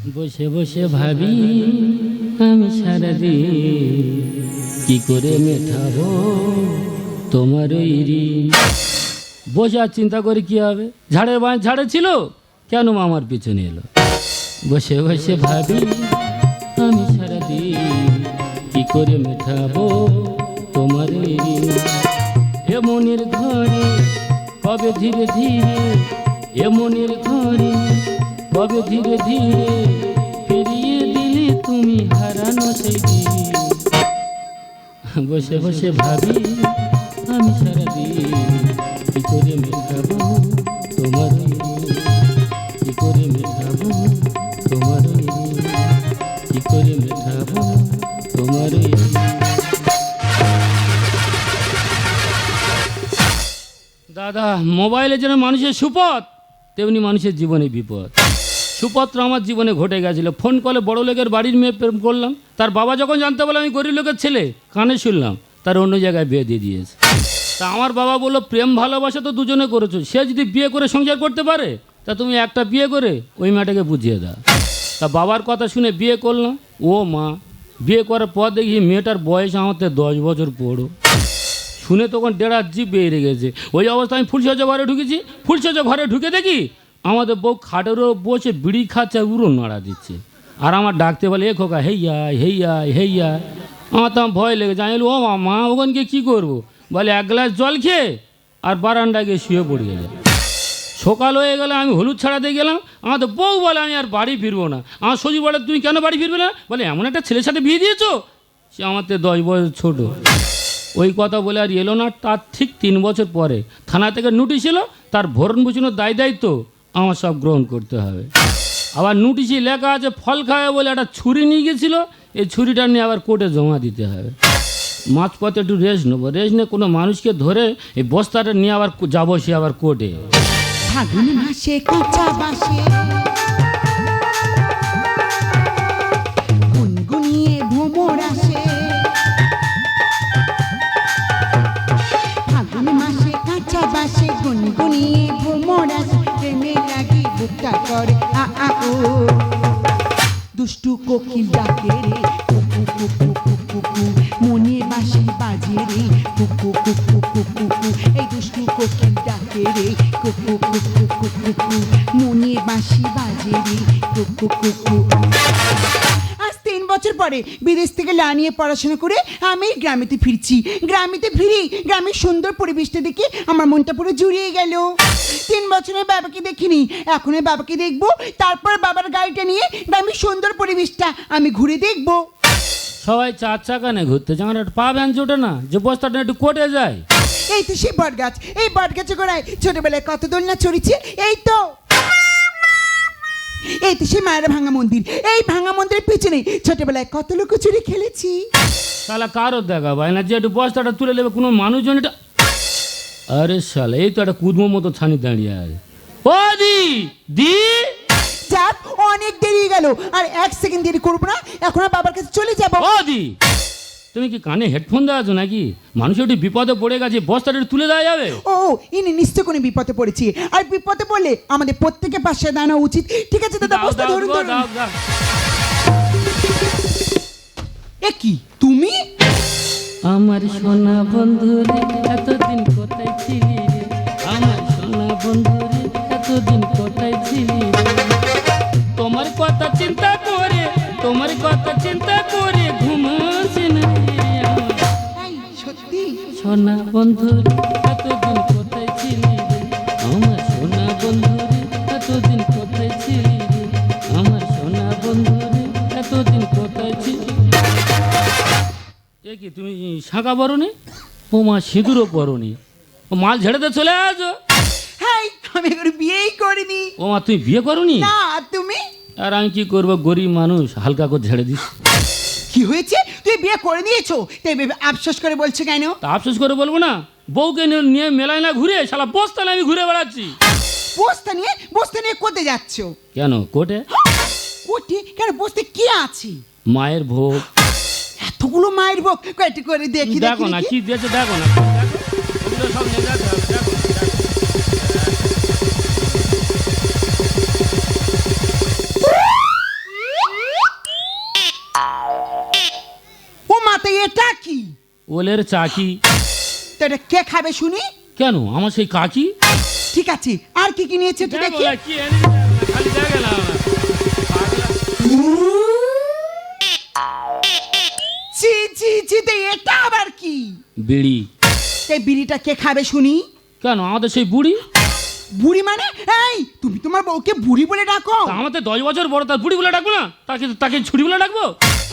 বসে বসে ভাবি, আমি সারাদিন কি করে মেটাবো তোমার ওই ঋণ? বসে আর চিন্তা করে কি হবে? ঝাড়ের বাঁ, ঝাড়ে ছিল, কেন মামার পিছনে এলো? বসে বসে ভাবি, আমি সারাদিন কি করে মেটাবো তোমার ওই ঋণ? এ মনের ঘরে, কবে ধীরে ধীরে এ মনের ঘরে কবে ধীরে ধীরে ফিরিয়ে দিলে তুমি হারানো সেই দিন। বসে বসে ভাবি, আমি কি করে তোমার কি করে তোমার কি করে তোমার দাদা, মোবাইলে যেন মানুষের সুপথ, তেমনি মানুষের জীবনে বিপদ। সুপত্র আমার জীবনে ঘটে গেছিল। ফোন কলে বড় লোকের বাড়ির মেয়ে প্রেম করলাম। তার বাবা যখন জানতে পারল আমি গরিব লোকের ছেলে, কানে শুনলাম, তার অন্য জায়গায় বিয়ে দিয়ে দিয়েছে। তা আমার বাবা বলল, প্রেম, ভালোবাসা তো দুজনে করেছ, সে যদি বিয়ে করে সংসার করতে পারে, তা তুমি একটা বিয়ে করে ওই মেয়েটাকে বুঝিয়ে দাও। তা বাবার কথা শুনে বিয়ে করলাম, ও মা। বিয়ে করার পর দেখি মেয়েটার বয়স থেকে দশ বছর পড়ো শুনে তখন ডেড়ার জিপ বেরিয়ে গেছে ওই অবস্থায় আমি ফুলসজ্জা ঘরে ঢুকেছি। ফুলসজ্জা ঘরে ঢুকে দেখি আমাদের বউ খাটেরও বসে বিড়ি খাচ্ছে উড়ো নাড়া দিচ্ছে। আর আমার ডাকতে বলে, এ খোকা হেইয়া হেইয়া হেইয়া আমার তো আমার ভয় লেগেছে আমি ও মা, ওখানকে কী করব? বলে, এক গ্লাস জল খেয়ে আর বারান্ডা গিয়ে শুয়ে পড়ে গেছে সকাল হয়ে গেলে আমি হলুদ ছাড়াতে গেলাম। আমার তো বউ বলে, আমি আর বাড়ি ফিরবো না। আমার শ্বশুর বলে, তুমি কেন বাড়ি ফিরবে না? বলে, এমন একটা ছেলের সাথে বিয়ে দিয়েছ? সে আমার তো দশ বছর ছোটো। ওই কথা বলে আর এলো না। তার ঠিক তিন বছর পরে থানা থেকে নোটিশ এলো। তার ভরণ বুঝানোর দায় দায়িত্ব আমার সব গ্রহণ করতে হবে। আবার নোটিশে লেখা আছে, ফল খায় বলে একটা ছুরি নিয়ে গেছিল, এই ছুরিটা নিয়ে আবার কোর্টে জমা দিতে হবে। মাঝপথে একটু রেস্ট নেব। রেস্ট নিয়ে কোনো মানুষকে ধরে এই বস্তাটা নিয়ে আবার যাব সে আবার কোর্টে দুষ্টু কোকিল ডাকে রে কুকু কুকু কুকু কু মনে বাসি বাজে রে কুকু কুকু কুকু কু এই দুষ্টু কোকিল ডাকে রে কুকু কুকু কুকু কু মনে বাসি বাজে রে কুকু কুকু বছর পরে বিদেশ থেকে লা নিয়ে পড়াশোনা করে আমি গ্রামেতে ফিরছি। গ্রামেতে ফিরি গ্রামের সুন্দর পরিবেশটা দেখে আমার মনটা পুরো জুড়িয়ে গেল। তিন বছরের বাবাকে দেখিনি এখন বাবাকে দেখব তারপর বাবার গাড়িটা নিয়ে গ্রামের সুন্দর পরিবেশটা আমি ঘুরে দেখব। সবাই চার চাকা নিয়ে ঘুরতে যান একটু পা ব্যাঞ্চ ওঠে না যে বস্তাটা একটু কোর্টে যায়। এই তো সেই বট গাছ এই বট গাছে গোড়ায় ছোটবেলায় কত দোল না চড়েছে এই তো। এই তো সেই মায়ের ভাঙা মন্দির। এই ভাঙা মন্দিরের পেছনে। ছোটবেলায় কত লোক চুরি খেলেছি। শালা কারও দেখা ভাই না যে একটু বস্তাটা তুলে নেবে কোনো মানুষজন এটা আরে শালা এই তো একটা কুদমো মতো ছানি দাঁড়িয়ে আছে। ও দি দি। যাক অনেক দেরি গেল। আর এক সেকেন্ড দেরি করব না এখন আর বাবার কাছে চলে যাব। ও দি। তুমি কি কানে হেডফোন দেওয়া আছো নাকি? মানুষ একটু বিপদে পড়ে গেছে বস্তাটা তুলে দেওয়া যাবে? ও ইনি নিশ্চয় কোনো বিপদে পড়েছি। আর বিপদে পড়লে আমাদের প্রত্যেকের পাশে দাঁড়ানো উচিত। ঠিক আছে দাদা বস্তা ধরুন ধরুন। এ কি তুমি? আমার সোনা বন্ধু রে এতদিন কোথায় ছিলি রে? আমার সোনা বন্ধু রে এতদিন কোথায় ছিলি তোমার কথা চিন্তা করে তোমার কথা চিন্তা করে সোনা বন্ধু রে এতদিন কোথায় ছিলি রে? আমার সোনা বন্ধু রে এতদিন কোথায় ছিলি রে? আমার সোনা বন্ধু এতদিন কোথায় ছিলি এ কি তুমি শাঁকা পরনি? ও মা সিঁদুরও পরনি। ও মাল ঝেড়ে দিয়ে চলে আসো হাই আমি এগুলো বিয়েই করিনি। ও মা তুমি বিয়ে করনি? না আর তুমি? আর আমি কি করব? গরিব মানুষ হালকা করে ঝেড়ে দিস। কি হয়েছে? বিয়ে করে নিয়েছো তাই ভেবে আফসোস করে বলছো কেন? তা আফসোস করে বলব না। বউকে নিয়ে- নিয়ে মেলায় না ঘুরে শালা বস্তালে আমি ঘুরে বেড়াচ্ছি। বস্তা নিয়ে বস্তা নিয়ে কোথায় যাচ্ছ? কেন? কোটে কোটি কেন বসতে কি আছে? মায়ের ভোগ। এতগুলো মায়ের বক কয়টি করে দেখি দেখো না দেখি। কি দিয়েছে দেখো না। দেখো। ওগুলো সব নিয়ে হবে, দেখো না, এটা কি ওলের চাকি। তো এটা কে খাবে শুনি? কেন? আমার সেই কাকি? ঠিক আছে আর কি কি নিয়েছে একটু দেখি ছি ছি ছি তো এটা আবার কি? বিড়ি। এই বিড়িটা কে খাবে শুনি? কেন? আমাদের সেই বুড়ি? বুড়ি মানে? এই তুমি তোমার বউকে বুড়ি বলে ডাকো। আমাদের দশ বছর বড় তার বুড়ি বলে ডাকবো না? তাকে তাকে ছুটি বলে ডাকবো?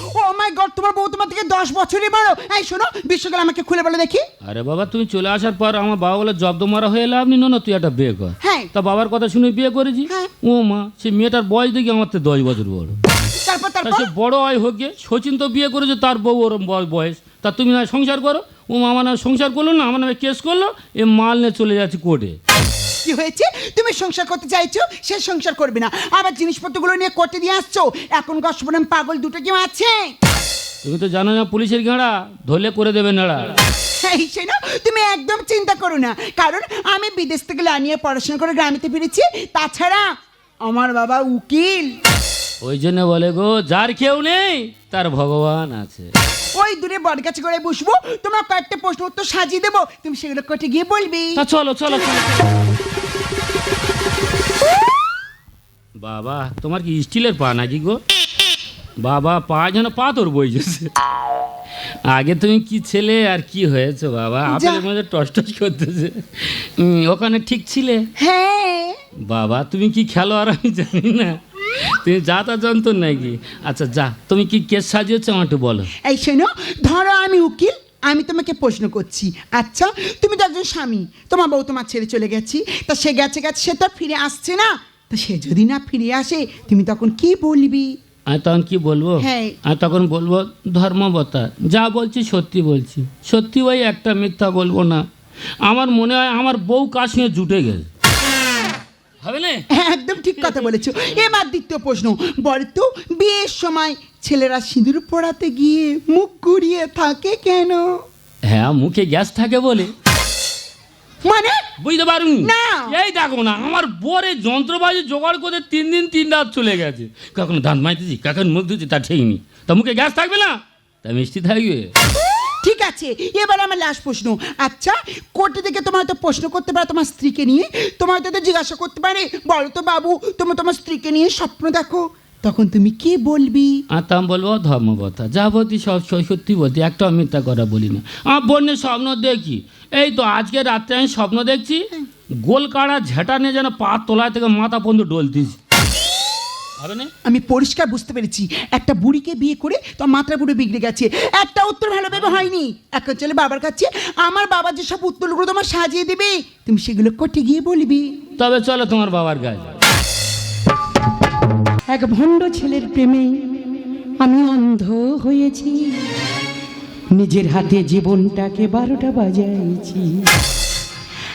ও মাই গড তোমার বউ তোমার থেকে দশ বছরই বড়। এই শোনো বিশ্বকাল আমাকে খুলে বলে দেখি। আরে বাবা তুমি চলে আসার পর আমার বাবা বলে জব্দ মারা হয়ে এলাম না না তুই একটা বিয়ে কর। হ্যাঁ। তা বাবার কথা শুনে বিয়ে করেছি। হ্যাঁ। ও মা সে মেয়েটার বয়স দেখি আমার থেকে দশ বছর বড়। তারপর তারপর? সে বড় হয় হোক গে সচিন তো বিয়ে করেছে তার বউ ওরম বয়- বয়স। তা তুমি না সংসার করো? ও মা আমার নামে সংসার করল না আমার নামে কেস করল? এ মাল নিয়ে চলে যাচ্ছে কোর্টে। কি হয়েছে? তুমি সংসার করতে চাইছো সে সংসার করবে না। আবার জিনিসপত্রগুলো নিয়ে কোর্টে দিয়ে আসছো? এখন গসপনাম পাগল দুটো কেউ আছে? তুমি তো জানো না পুলিশের গাঁড়া ধরলে করে দেবে নাড়া। শোনো তুমি একদম চিন্তা করো না। কারণ আমি বিদেশ থেকে লানিয়ে পড়াশোনা করে গ্রামেতে ফিরেছি তাছাড়া আমার বাবা উকিল। ওই জন্য বলে গো যার কেউ নেই তার ভগবান আছে। ওই দূরে বট গাছে করে বসবো তোমার কয়েকটা প্রশ্ন উত্তর সাজিয়ে দেবো তুমি সেগুলো কোর্টে গিয়ে বলবি। তা চলো চলো চলো বাবা তোমার কি স্টিলের পা নাকি গো? বাবা পা যেন পা পাথর বইছে আগে তুমি কি ছেলে আর কি হয়েছে বাবা? আপেলের মধ্যে টস টস করতেছে। উম, ওখানে ঠিক ছিলে? হ্যাঁ। বাবা তুমি কি খেলো আর আমি জানি না। তুমি যা তা যন্ত্র নাকি? আচ্ছা যা। তুমি কি কেস সাজিয়েছো আমার একটু বলো। এই শোনো ধরো আমি উকিল আমি তোমাকে প্রশ্ন করছি। আচ্ছা তুমি তো একজন স্বামী তোমার বউ তোমার ছেড়ে চলে গেছি তা সে গেছে গেছে সে তো ফিরে আসছে না। তা সে যদি না ফিরে আসে তুমি তখন কি বলবি? আমি তখন কি বলব? হ্যাঁ। আমি তখন বলব ধর্মবতা। যা বলছি সত্যি বলছি। সত্যি ওই একটা মিথ্যা বলব না। আমার মনে হয় আমার বউ কার সঙ্গে জুটে গেছে। হবে না? হ্যাঁ একদম ঠিক কথা বলেছ। এবার দ্বিতীয় প্রশ্ন। বল তো বিয়ের সময় ছেলেরা সিঁদুর পড়াতে গিয়ে মুখ ঘুরিয়ে থাকে কেন? হ্যাঁ মুখে গ্যাস থাকে বলে। মানে? বুঝতে পারুন। না। এই দেখো না আমার বরে যন্ত্রবাজি জোগাড় করে তিন দিন তিন রাত চলে গেছে। কখনো দাঁত মাইতেছি কখন মুখ ধুচ্ছি তা ঠিক নি তা মুখে গ্যাস থাকবে না? তা মিষ্টি থাকবে। ঠিক আছে এবার আমার লাস্ট প্রশ্ন। আচ্ছা কোর্টে থেকে তোমার তো প্রশ্ন করতে পারে তোমার স্ত্রীকে নিয়ে। তোমার তো জিজ্ঞাসা করতে পারে বলো তো বাবু তুমি তোমার স্ত্রীকে নিয়ে স্বপ্ন দেখো। তখন তুমি কি বলবি? আর তা আমি বলব ধর্মকথা। যা বলতি সব সত্যি বলতি একটা আমি মিথ্যা কথা বলি না আমার বোনের স্বপ্ন দেখি। এই তো আজকে রাত্রে আমি স্বপ্ন দেখছি গোল কাড়া ঝেঁটা নিয়ে যেন পা তোলা থেকে মাথা পর্যন্ত না আমি পরিষ্কার বুঝতে পেরেছি। একটা বুড়িকে বিয়ে করে তোমার মাত্রা বুড়ো বিগড়ে গেছে। একটা উত্তর ভালোভাবে হয়নি। এখন চলে বাবার কাছে। আমার বাবা যেসব উত্তরগুলো তোমার সাজিয়ে দেবে তুমি সেগুলো কটে গিয়ে বলবি। তবে চলো তোমার বাবার কাছে এক ভণ্ড ছেলের প্রেমে আমি অন্ধ হয়েছি। নিজের হাতে জীবনটাকে বারোটা বাজাইছি।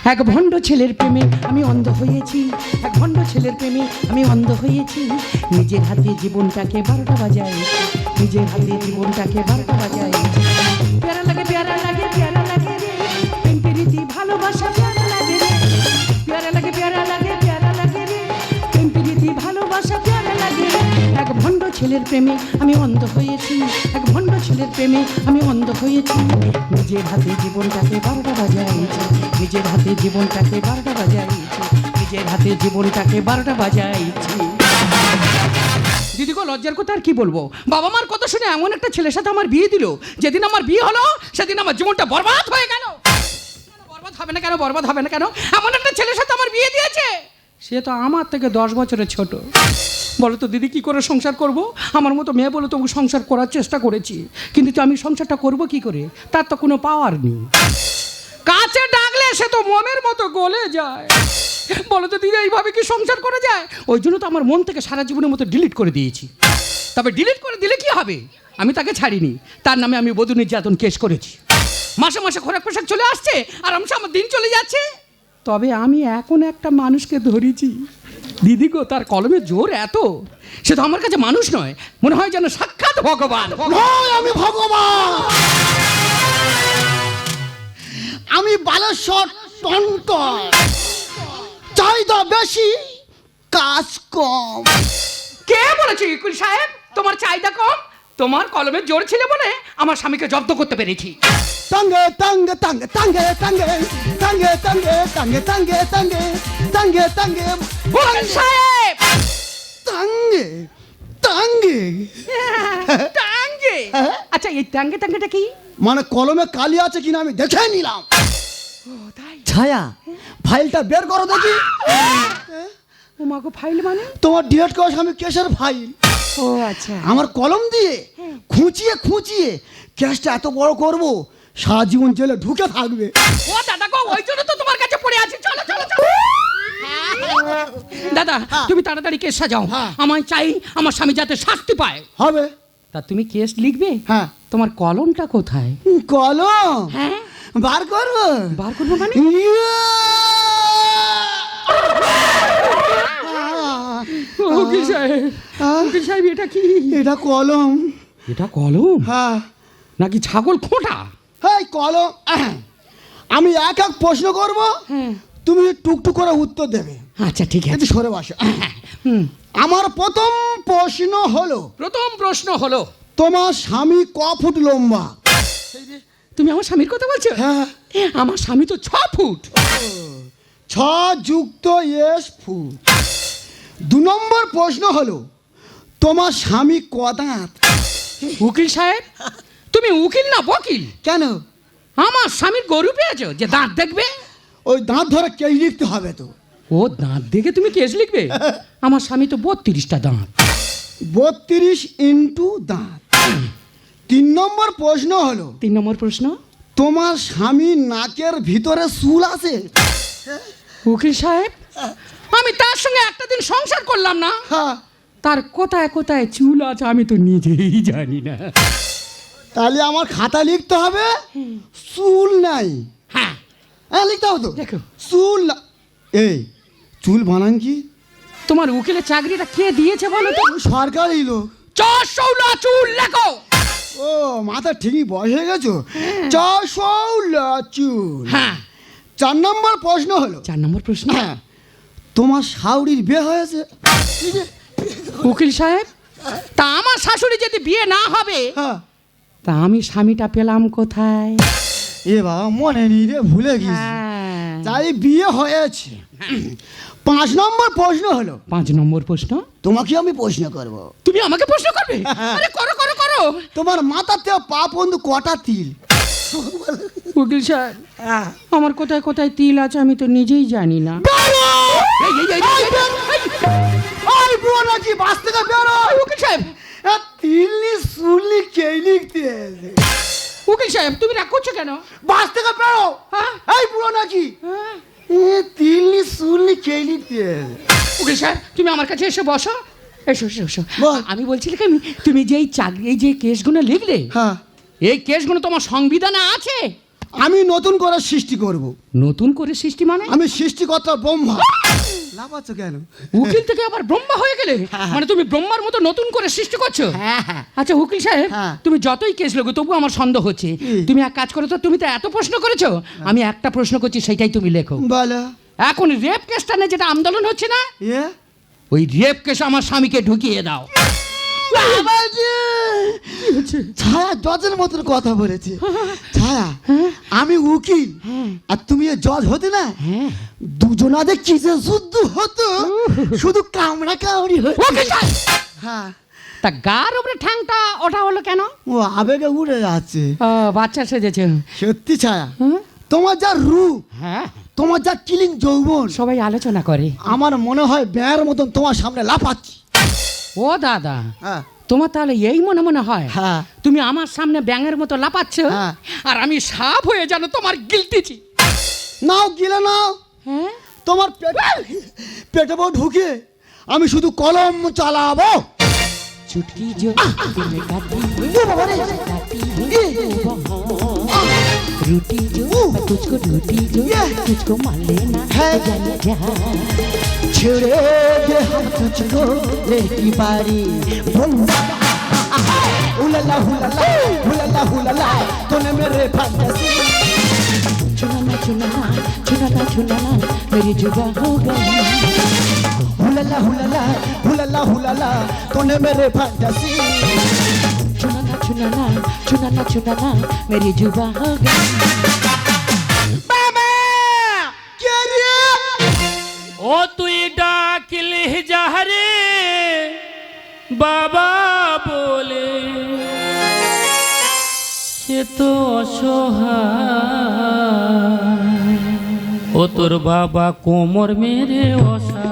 এক ভণ্ড ছেলের প্রেমে আমি অন্ধ হয়েছি। এক ভণ্ড ছেলের প্রেমে আমি অন্ধ হয়েছি। নিজের হাতে জীবনটাকে বারোটা বাজায়। নিজের হাতে জীবনটাকে বারোটা বাজাইছি ছেলের প্রেমে আমি অন্ধ হয়েছি। এক ভণ্ড ছেলের প্রেমে আমি অন্ধ হয়েছি। নিজের হাতে জীবনটাকে বারোটা বাজাইছি নিজের হাতে জীবনটাকে বারোটা বাজাইছি নিজের হাতে জীবনটাকে বারোটা বাজাইছি দিদি গো, লজ্জার কথা আর কি বলব? বাবা মার কথা শুনে এমন একটা ছেলের সাথে আমার বিয়ে দিল। যেদিন আমার বিয়ে হলো, সেদিন আমার জীবনটা বরবাদ হয়ে গেল। বরবাদ হবে না কেন? বরবাদ হবে না কেন? এমন একটা ছেলের সাথে আমার বিয়ে দিয়েছে। সে তো আমার থেকে দশ বছরের ছোট। বলো তো, দিদি কি করে সংসার করব? আমার মতো মেয়ে বলে তবু সংসার করার চেষ্টা করেছি। কিন্তু তো আমি সংসারটা করব কি করে? তার তো কোনো পাওয়ার নেই। কাছে ডাকলে সে তো মনের মতো গলে যায়। বলো তো, দিদি, এইভাবে কি সংসার করে যায়? ওই জন্য তো আমার মন থেকে সারা জীবনের মতো ডিলিট করে দিয়েছি। তবে ডিলিট করে দিলে কি হবে? আমি তাকে ছাড়িনি। তার নামে আমি বধূ নির্যাতন কেস করেছি। মাসে মাসে খোরাক পোশাক চলে আসছে, আর আমার দিন চলে যাচ্ছে। তবে আমি এখন একটা মানুষকে ধরেছি। দিদি গো তার কলমে জোর এত? সে তো আমার কাছে মানুষ নয় মনে হয় যেন সাক্ষাৎ ভগবান। আমি ভগবান! আমি বালেশ্বর টন্টন। চাহিদা বেশি কাজ কম। কে বলেছে ইকুল সাহেব? তোমার চাহিদা কম? তোমার কলমের জোর ছিল বলে আমার স্বামীকে জব্দ করতে পেরেছি। তাঙ্গে তাঙ্গে তাঙ্গে তাঙ্গে তাঙ্গে তাঙ্গে তাঙ্গে তাঙ্গে তাঙ্গে তাঙ্গে তাঙ্গে তাঙ্গে সাহেব তাঙ্গে তাঙ্গে টাঙ্গে আচ্ছা এই টাঙ্গে টাঙ্গেটা কি মানে কলমে কালি আছে কিনা আমি দেখে নিলাম ও তাই ছায়া ফাইলটা বের করো দেখি ও মাগো ফাইল মানে তোমার ডিলেট করা আমি কেসের ফাইল ও আচ্ছা আমার কলম দিয়ে খুঁচিয়ে খুঁচিয়ে কেসটা এত বড় করব সারা জীবন জেলে ঢুকে থাকবে। ও দাদা গো ওই জন্য তো তোমার কাছে পড়ে আছি। চলো চলো চলো। দাদা তুমি তাড়াতাড়ি কেস সাজাও। হ্যাঁ। আমায় চাই আমার স্বামী যাতে শাস্তি পায়। হবে। তা তুমি কেস লিখবে? হ্যাঁ। তোমার কলমটা কোথায়? কলম? হ্যাঁ। বার করব? বার করব মানে! উকিল সাহেব উকিল সাহেব এটা কি? এটা কলম। এটা কলম? হ্যাঁ। নাকি ছাগল খোঁটা? এই কলম আমি এক এক প্রশ্ন করব তুমি টুকটুক করে উত্তর দেবে। আচ্ছা ঠিক আছে। সরে বসো। আমার প্রথম প্রশ্ন হলো প্রথম প্রশ্ন হলো তোমার স্বামী ক ফুট লম্বা? তুমি আমার স্বামীর কথা বলছো? হ্যাঁ। আমার স্বামী তো ছ ফুট। ছ যুক্ত এস ফুট। দু নম্বর প্রশ্ন হলো তোমার স্বামী ক দাঁত? উকিল সাহেব? তুমি উকিল না বকিল? কেন? আমার স্বামীর গরু পেয়েছ? যে দাঁত দেখবে? ওই দাঁত ধরে কেই লিখতে হবে তো। ও দাঁত দেখে তুমি কেস লিখবে? আমার স্বামী তো বত্রিশটা দাঁত। বত্রিশ ইন্টু দাঁত। তিন নম্বর প্রশ্ন হলো তিন নম্বর প্রশ্ন? তোমার স্বামী নাকের ভিতরে চুল আছে? উকিল সাহেব আমি তার সঙ্গে একটা দিন সংসার করলাম না। হ্যাঁ। তার কোথায় কোথায় চুল আছে আমি তো নিজেই জানি না। তাহলে আমার খাতা লিখতে হবে? চুল নাই। হ্যাঁ। হ্যাঁ লিখতে হবে তো? দেখো। চুল না- এই চুল বানান কি? তোমার উকিলের চাকরিটা কে দিয়েছে বলো তো? সরকারি লোক। চশৌলা চুল লেখো। ও মাথা ঠিকই বয়স হয়ে গেছো? চাষৌলা চুল। হ্যাঁ। চার নম্বর প্রশ্ন হলো। চার নম্বর প্রশ্ন? হ্যাঁ। তোমার শাউরির বিয়ে হয়েছে? উকিল সাহেব তা আমার শাশুড়ি যদি বিয়ে না হবে হ্যাঁ। তা আমি স্বামীটা পেলাম কোথায় এ বাবা মনে নেই রে ভুলে গেছি হ্যাঁ। তাই বিয়ে হয়েছে পাঁচ নম্বর প্রশ্ন হলো পাঁচ নম্বর প্রশ্ন তোমাকে আমি প্রশ্ন করব তুমি আমাকে প্রশ্ন করবে আরে করো করো করো তোমার মাথাতে পা বন্ধু কটা তিল উকিল সাহেব আমার কোথায় কোথায় তিল আছে আমি তো নিজেই জানি না এই, এই, এই, এই, এই, নাকি বাস থেকে বেরো এই, উকিল সাহেব এ, তিলনি শুনলি কে লিখতে উকিল সাহেব তুমি রাগ করছ কেন বাস থেকে পেরো হ্যাঁ? এই বুড়ো নাকি হ্যাঁ। এ, তিলনি শুনলি কে লিখতে এসে? উকিল সাহেব তুমি আমার কাছে এসে বসো এসো এসো এসো। আমি বলছিলাম কি তুমি যে এই চাকরি এই যে কেসগুলো লিখলে হ্যাঁ এই কেসগুলো তোমার সংবিধানে আছে আমি নতুন করে সৃষ্টি করব। নতুন করে সৃষ্টি মানে? আমি সৃষ্টিকর্তা ব্রহ্মা। লাফাচ্ছ কেন? উকিল থেকে আবার ব্রহ্মা হয়ে গেলে? মানে তুমি ব্রহ্মার মতো নতুন করে সৃষ্টি করছ? আচ্ছা উকিল সাহেব হ্যাঁ। তুমি যতই কেস লোগো তবু আমার সন্দেহ হচ্ছে। তুমি এক কাজ করো তো তুমি তো এত প্রশ্ন করেছ। আমি একটা প্রশ্ন করছি সেটাই তুমি লেখো। বলো। এখন রেপ কেসটা নিয়ে যেটা আন্দোলন হচ্ছে না ওই রেপ কেস আমার স্বামীকে ঢুকিয়ে দাও! ছায়া জজের মতন কথা বলেছে। ছায়া আমি উকিল। আর তুমি জজ হতে না? দুজনাদের কিসে যুদ্ধ হতো শুধু কামড়া কামড়ি! হ্যাঁ তা গার উপরে ঠ্যাংটা ওটা হলো কেন? ও আবেগে উড়ে যাচ্ছে। বাচ্চা সেজেছে। সত্যি ছায়া তোমার যা রূপ হ্যাঁ। তোমার যা কিলিং যৌবন সবাই আলোচনা করে। আমার মনে হয় ব্যায়ের মতন তোমার সামনে লাফাচ্ছি। ও দাদা হ্যাঁ। তোমার তাহলে এই মনে মনে হয় হ্যাঁ। তুমি আমার সামনে ব্যাঙের মতো লাপাচ্ছ হ্যাঁ। আর আমি সাপ হয়ে যেন তোমার গিলতেছি নাও গিলে নাও। তোমার পেটে বউ ঢুকে আমি শুধু কলম চালাবো। রুটি तुझको ढूंढी जो तुझको मान लेना है जाने जा छुड़े दे हम तुझको लेती बारी। बंदा हुलला हुलला हुलला तूने मेरे फैंटेसी चुनाना चुनाना चुनाना चुनाना मेरी हो गई। चुनाना चुनाना चुनाना चुनाना मेरी जुबा हो गई। তুই ডাকলে যাহারে বাবা বলে। সে তো অসহায়। ও তোর বাবা কোমর মেরে অসা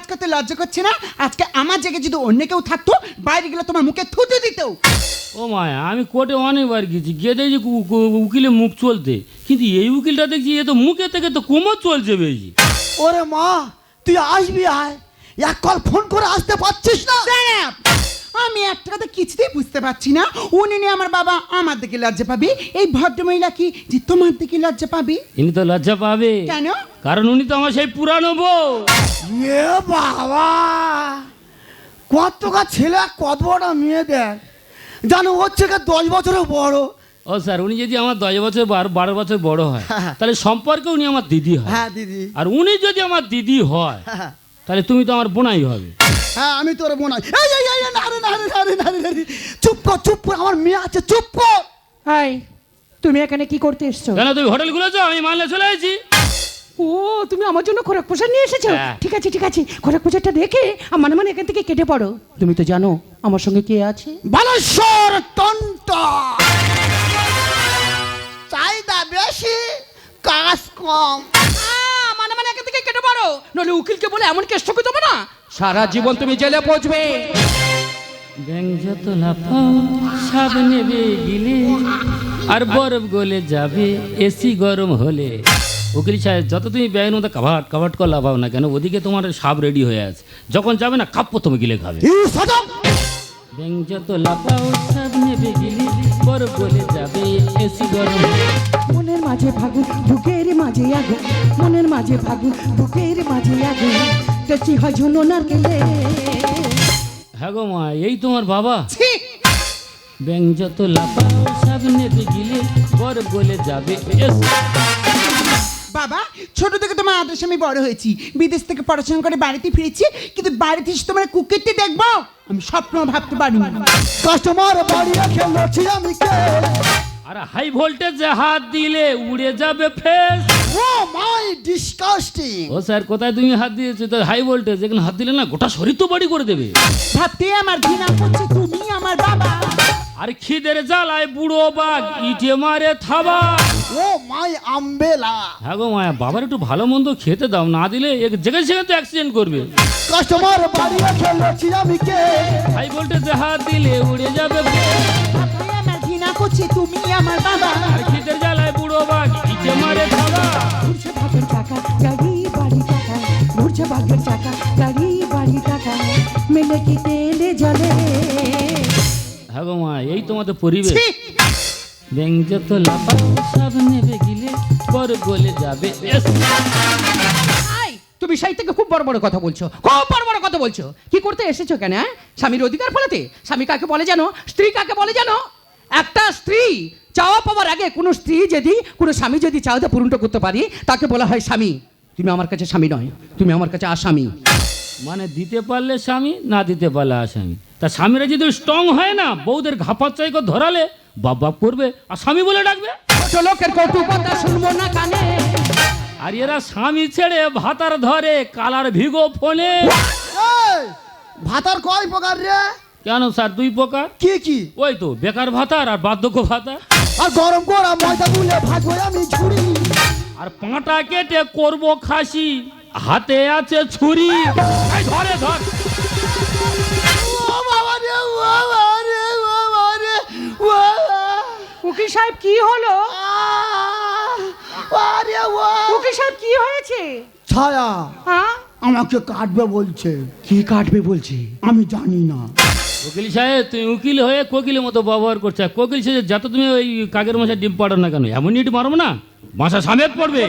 কাজ করতে লজ্জা করছে না? আজকে আমার জায়গায় যদি অন্য কেউ থাকতো বাইরে গেলে তোমার মুখে থুতু দিত। ও মায়া আমি কোর্টে অনেকবার গেছি গিয়ে দেখছি কু- কু- উকিলের মুখ চলতে। কিন্তু এই উকিলটা দেখছি এ তো মুখে থেকে তো কোমর চলছে বেশি। ওরে মা তুই আসবি আয়। এক কল ফোন করে আসতে পারছিস না? আমি একটা কথা কিছুতেই বুঝতে পারছি না। উনি নিয়ে আমার বাবা আমার দিকে লজ্জা পাবে। এই ভদ্রমহিলা কি যে তোমার দিকে লজ্জা পাবে? ইনি তো লজ্জা পাবে। কেন? কারণ উনি তো আমার সেই পুরানো বউ। এ বাবা কত কা ছেলে কত বড় মেয়ে দেখ। জানো ওর থেকে দশ বছরের বড়। ও স্যার উনি যদি আমার দশ বছর বারো বারো বছর বড় হয় হ্যাঁ। তাহলে সম্পর্কে উনি আমার দিদি হয়। হ্যাঁ দিদি। আর উনি যদি আমার দিদি হয় হ্যাঁ। তাহলে তুমি তো আমার বোনাই হবে। হ্যাঁ আমি তোর বোন আছি। এই এই এই না রে না রে না রে না রে না রে। চুপ কর চুপ কর আমার মেয়ে আছে চুপ কর। হাই তুমি এখানে কি করতে এসছো? কেন তুমি হোটেল খুলেছো আমি মানলে চলে এসেছি। ও তুমি আমার জন্য খোরাক পোশাক নিয়ে এসেছ? হ্যাঁ। ঠিক আছে ঠিক আছে খোরাক পোশাকটা দেখে আমার মানে এখান থেকে কেটে পড়ো। তুমি তো জানো আমার সঙ্গে কে আছে? বালেশ্বর তন্ত চাহিদা বেশি কাজ কম। আহ, মানে মানে থেকে কেটে পারো নইলে উকিলকে বলে এমন কেষ্ট করে দেবো না। সারা জীবন তুমি জেলে পৌঁছবে। ব্যাং যত লাফাও সাব নেবে গিলে আর বরফ গলে যাবে এসি গরম হলে। উকিল সাহেব যত তুমি ব্যাগের মধ্যে কাভাট কাভাট করে লাফাও না কেন ওদিকে তোমার সাব রেডি হয়ে আছে। যখন যাবে না কাপ্প তুমি গিলে খাবে। ব্যাং যত লাফাও সাব নেবে গিলে বরফ গলে যাবে এসি গরম হলে। মনের মাঝে ফাগুন বুকের মাঝে আগুন মনের মাঝে ফাগুন বুকের মাঝে আগুন। টেচি হয় ঝুনো নারকেলে। হ্যাঁ গো মা এই তোমার বাবা। ছি! ব্যাং যত লাফাও সাব নেবে গিলে বরফ গলে যাবে এসি। বাবা ছোট থেকে তোমার আদর্শে আমি বড় হয়েছি। বিদেশ থেকে পড়াশোনা করে বাড়িতে ফিরেছি কিন্তু বাড়িতে এসে তোমার কুকুরটি দেখব? আমি স্বপ্ন ভাবতে পারি না। কাস্টমার বাড়ি রেখে লড়ছি আমি কে? আর হাই ভোল্টেজে হাত দিলে উড়ে যাবে face. Oh my disgusting. O sir কোথায় তুমি হাত দিয়েছ? তো হাই ভোল্টেজ এখানে হাত দিলে না গোটা শরীর তো বাড়ি করে দেবে। ভাবতে আমার ঘৃণা করছে তুমি আমার বাবা। আর খিদের জ্বালায় বুড়ো বাঘ ইটে মারে থাবা। ও মাই আমবেলা। হ্যাঁ গো মায়া বাবার একটু ভালো মন্দ খেতে দাও না দিলে এক যেখানে সেখানে তো অ্যাক্সিডেন্ট করবে। কাস্টমার বাড়ি রেখে লড়ছি আমি কে? হাই ভোল্টেজে হাত দিলে উড়ে যাবে ভাবতে করছে তুমি আমার বাবা। আর খিদের জ্বালায় বুড়ো বাঘ ইটে মারে থাবা ঘুরছে ভাগের চাকা গাড়ি বাড়ি টাকা। ঘুরছে ভাগের চাকা গাড়ি বাড়ি টাকা। মেলে কি তেলে জলে হ্যাঁ মা এই তোমাদের পরিবেশ। ব্যাং যত লাফাও সব নেবে গিলে বড় গলে যাবে। তুমি সেই থেকে খুব বড় বড় কথা বলছো খুব বড় বড় কথা বলছো। কি করতে এসেছ কেন হ্যাঁ? স্বামীর অধিকার ফলাতে? স্বামী কাকে বলে জানো? স্ত্রী কাকে বলে জানো? একটা স্ত্রী চাওয়া পাওয়ার আগে কোনো স্ত্রী যদি কোনো স্বামী যদি চাওয়াতে পূরণটা করতে পারি তাকে বলা হয় স্বামী। তুমি আমার কাছে স্বামী নয় তুমি আমার কাছে আসামি। মানে দিতে পারলে স্বামী না দিতে পারলে আসামি। তা স্বামীরা যদি স্ট্রং হয় না বউদের ঘাপার চাই করে ধরালে বাপ বাপ করবে আর স্বামী বলে ডাকবে? লোকের কটু কথা শুনব না কানে। আর এরা স্বামী ছেড়ে ভাতার ধরে কালার ভিগো ফোনে। ভাতার কয় প্রকার রে? কেন স্যার? দুই প্রকার। কি কি? ওই তো বেকার ভাতা আর বার্ধক্য ভাতা। আর গরম করা ময়দা গুলে ভাজবো আমি ঝুড়ি আর পাঁটা কেটে করব খাসি। হাতে আছে ছুরি। এই ধরে ধর। ও বাবা রে ও বাবা রে ও বাবা রে ও বাবা। উকিল সাহেব কি হলো? আহ, আরে ও। উকিল সাহেব কি হয়েছে? ছায়া। হ্যাঁ? আমাকে কাটবে বলছে। কি কাটবে বলছি? আমি জানি না। কোকিল সাহেব তুমি উকিল হয়ে কোকিলের মতো ব্যবহার করছ। কোকিল সাহেব যত তুমি ওই কাকের মশা ডিম পাড়ো না কেন এমন ইট মারবো না? মশা সামেত পড়বে।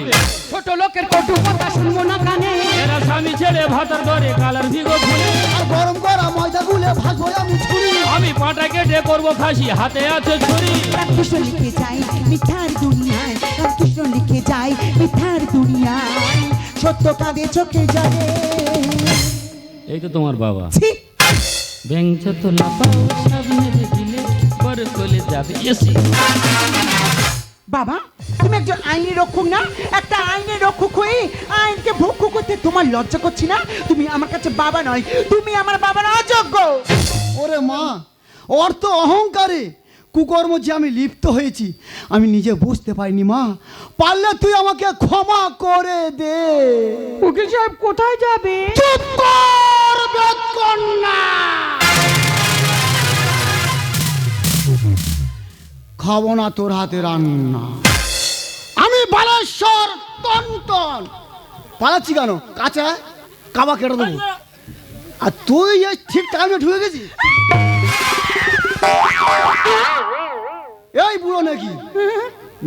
ছোট লোকের কটু কথা শুনব না কানে। এরা স্বামী ছেড়ে ভাতার ধরে কালার ভিগো ফোনে আর গরম করা ময়দা গুলে ভাজবো আমি আর আমি পাটা কেটে করব খাসি হাতে আছে ছুরি। রামকৃষ্ণ লিখে যায় মিথ্যার দুনিয়ায় রামকৃষ্ণ লিখে যায় মিথ্যার দুনিয়ায়। সত্য কাঁদে চোখে জলে এই তো তোমার বাবা। ছি। ব্যাংক তো লাপাও সামনে দেখিলে বড় চলে যাবে। এসে বাবা তুমি একজন আইনের রক্ষক না? একটা আইনের রক্ষক হয়ে আইনকে ভক্ষ করতে তোমার লজ্জা করছি না? তুমি আমার কাছে বাবা নয় তুমি আমার বাবার অযোগ্য। ওরে মা অর্থ অহংকারে। কুকর্ম যে আমি লিপ্ত হয়েছি আমি নিজে বুঝতে পারিনি মা। পারলে তুই আমাকে ক্ষমা করে দে। উকিল সাহেব কোথায় যাবে? চুপ কর বেদকন্যা। খাব না তোর হাতে রান্না। আমি বালেশ্বর টনটন পালাচ্ছি কেন? কাঁচা কাবা কেটে দেবো। আর তুই ঠিক টাইমে ঢুকে গেছিস? এই বুড়ো নাকি?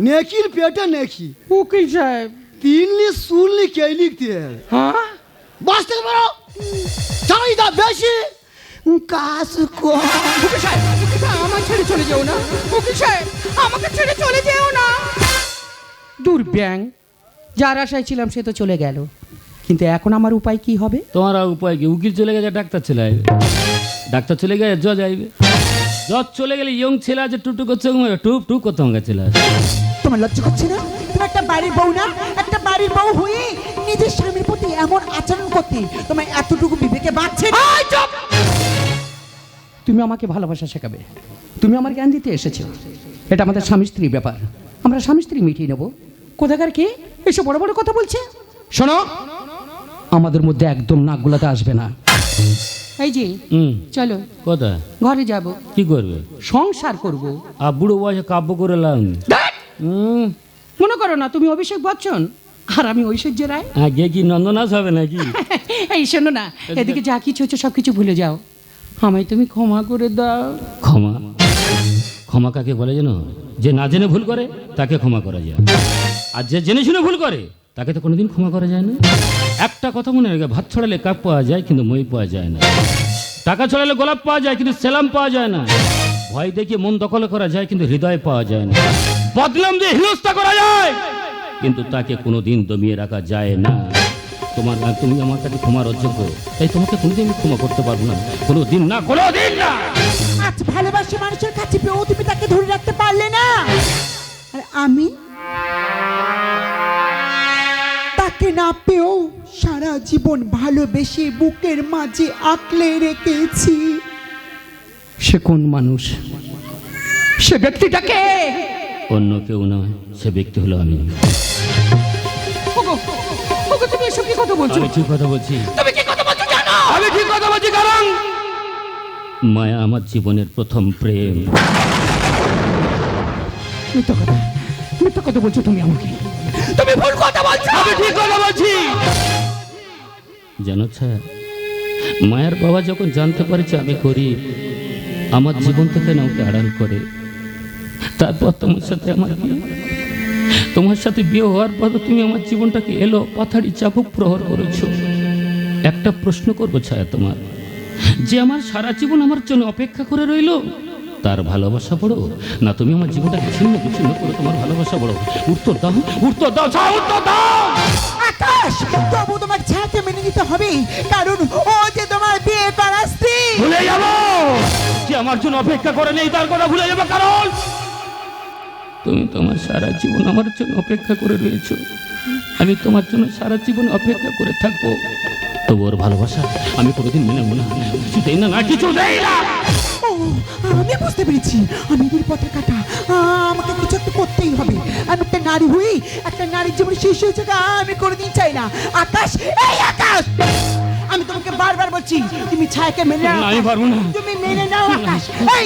নেকির পেটে নেকি? উকিল সাহেব। তিনলি শুনলি কে লিখতে? হ্যাঁ? বাঁচতে পারো চাহিদা বেশি? কাজ উকিল সাহেব উকিল সাহেব আমার ছেড়ে চলে যেও না। উকিল সাহেব আমাকে ছেড়ে চলে যেও না। দূর ব্যাং। যার আশায় ছিলাম সে তো চলে গেল। কিন্তু এখন আমার উপায় কি হবে? তোমার উপায় কি? উকিল চলে গেছে ডাক্তার চলে আসবে ডাক্তার চলে গেলে জজ আসবে জজ চলে গেলে ইয়ং ছেলে আছে টুকটু করছে টুক টুক করতে আমাকে চলে আসবে তোমার লজ্জা করছে না? তুমি একটা বাড়ির বউ না? একটা বাড়ির বউ হয়ে নিজের স্বামীর প্রতি এমন আচরণ করতে তোমার এতটুকু বিবেকে বাঁচছে তুমি আমাকে ভালোবাসা শেখাবে। তুমি আমার জ্ঞান দিতে এসেছ। এটা আমাদের স্বামী স্ত্রী ব্যাপার। আমরা স্বামী স্ত্রী মিটিয়ে নেব। কোথাকার কে? এসব বড় বড় কথা বলছে। শোনো আমাদের মধ্যে একদম নাক গুলাতে আসবে না। এই যে হুম। চলো। কোথায়? ঘরে যাব। কি করবে? সংসার করব। আর বুড়ো বয়সে কাব্য করে লাভ হুম। মনে করো না তুমি অভিষেক বচ্চন আর আমি ঐশ্বর্য রায়। হ্যাঁ গিয়ে কি নন্দনাথ হবে নাকি? এই শোনো না এদিকে যা কিছু হচ্ছে সব কিছু ভুলে যাও। আমায় তুমি ক্ষমা করে দাও। ক্ষমা? ক্ষমা কাকে বলে যেন? যে না জেনে ভুল করে তাকে ক্ষমা করা যায়। আর যে জেনে শুনে ভুল করে তাকে তো কোনোদিন ক্ষমা করা যায় না। একটা কথা মনে রেখে, ভাত ছড়ালে কাপ পাওয়া যায় কিন্তু মই পাওয়া যায় না। টাকা ছড়ালে গোলাপ পাওয়া যায় কিন্তু সেলাম পাওয়া যায় না। ভয় দেখিয়ে মন দখল করা যায় কিন্তু হৃদয় পাওয়া যায় না। বদলাম দিয়ে হিংস্তা করা যায় কিন্তু তাকে কোনোদিন দমিয়ে রাখা যায় না। তোমার না তুমি আমার কাছে ক্ষমার অযোগ্য তাই তোমাকে কোনোদিন ক্ষমা করতে পারব না। কোনোদিন না কোনোদিন না। আজ ভালোবাসে মানুষের কাছে পেয়েও তুমি তাকে ধরে রাখতে পারলে না। আর আমি? তাকে না পেয়েও সারা জীবন ভালোবেসে বুকের মাঝে আঁকলে রেখেছি। সে কোন মানুষ? সে ব্যক্তিটাকে অন্য কেউ নয় সে ব্যক্তি হলো আমি। ওগো, ওগো, তুমি এসব কি কথা বলছো? আমি ঠিক কথা বলছি। তুমি কি কথা বলছো জানো? আমি ঠিক কথা বলছি কারণ মায়া আমার জীবনের প্রথম প্রেম। মিথ্যা কথা মিথ্যা কথা বলছো তুমি আমাকে। তুমি ভুল কথা বলছো। আমি ঠিক কথা বলছি। জানো ছায়া মায়ের বাবা যখন জানতে পারেছে আমি করি আমার জীবন থেকে না ওকে আড়াল করে। তারপর তোমার সাথে আমার তোমার সাথে বিয়ে হওয়ার পর তুমি আমার জীবনটাকে এলো পাথাড়ি চাবুক প্রহর করেছ। একটা প্রশ্ন করব ছায়া তোমার যে আমার সারা জীবন আমার জন্য অপেক্ষা করে রইল? তার ভালোবাসা বড়? না তুমি আমার জীবনটা ছিন্ন বিচ্ছিন্ন করে তোমার ভালোবাসা বড়। উত্তর দাও উত্তর দাও ছায়া, উত্তর দাও! আকাশ তবু তোমার ছায়াকে মেনে নিতে হবে কারণ ও যে তোমার বিয়ে করা স্ত্রী। ভুলে যাব! যে আমার জন্য অপেক্ষা করে নেই তার কথা ভুলে যাব কারণ তুমি তোমার সারা জীবন আমার জন্য অপেক্ষা করে রয়েছো। আমি তোমার জন্য সারা জীবন অপেক্ষা করে থাকব। তবু ওর ভালোবাসা আমি কোনোদিন মেনে নেব না। কিছু দেই না না কিছু দেই না। ও আমি বুঝতে পেরেছি। আমি দুর্পথে কাটা আমাকে কিছু একটা করতেই হবে। আমি একটা নারী হই একটা নারীর জীবনে শেষ হয়েছে আমি কোনোদিন চাই না। আকাশ এই আকাশ! আমি তোমাকে বারবার বলছি তুমি ছায়াকে মেনে নাও আমি পারব না। তুমি মেনে নাও আকাশ। এই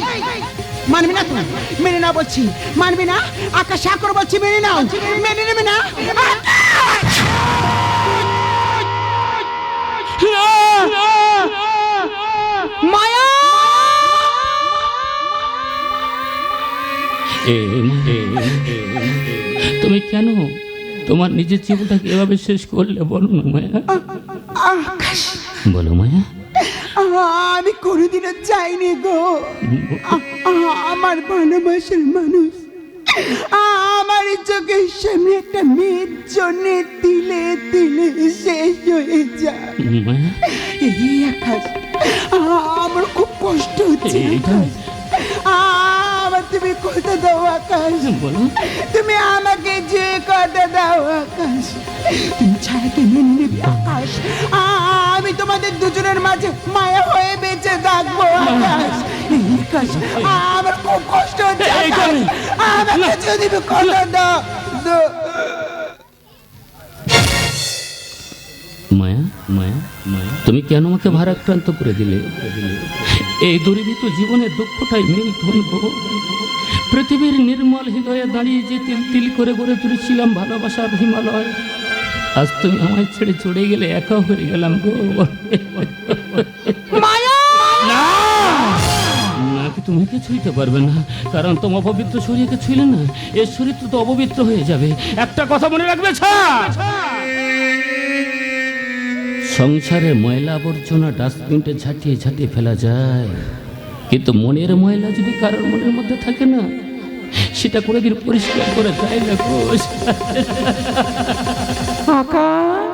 মানবে না তুমি মেনে নাও বলছি। মানবে না? আকাশ আকর বলছি মেনে নাও। মেনে নেবে না? মায়া! তুমি কেন তোমার নিজের জীবনটাকে এভাবে শেষ করলে বলো না মায়া? বলো মায়া। আমি কোনোদিনও চাইনি গো। আমার ভালোবাসার মানুষ। আমার চোখের সামনে একটা মেয়ের জন্য তিলে তিলে শেষ হয়ে যায়। মায়া এই আকাশ আমার খুব কষ্ট হচ্ছে? আকাশ। আমার তুমি কথা দাও আকাশ। বলো। তুমি আমাকে যে কথা দাও আকাশ। তুমি ছায়াকে মেনে নেবে আকাশ। আমি তোমাদের দুজনের মাঝে মায়া হয়ে বেঁচে থাকব আকাশ। এই আমার খুব কষ্ট হচ্ছে। আমাকে যদি। মায়া মায়া মায়া তুমি কেন আমাকে ভারাক্রান্ত করে দিলে? এই দুর্বৃত জীবনের দুঃখটাই মেন ধনব পৃথিবীর নির্মল হৃদয়ে দাঁড়িয়ে যে তিল তিল করে গড়ে তুলেছিলাম ভালোবাসার হিমালয় আজ তুমি আমায় ছেড়ে চড়ে গেলে একা হয়ে গেলাম গো। তোমাকে ছুঁইতে পারবে না। কারণ তোমার অপবিত্র শরীরকে ছুঁইলে না, এর শরীর তো অপবিত্র হয়ে যাবে। একটা কথা মনে রাখবে সংসারে ময়লা আবর্জনা ডাস্টবিনটা ঝাঁটিয়ে ঝাঁটিয়ে ফেলা যায়। কিন্তু মনের ময়লা যদি কারোর মনের মধ্যে থাকে না, সেটা করে দিন পরিষ্কার করে দেয় না কোষ আকাশ?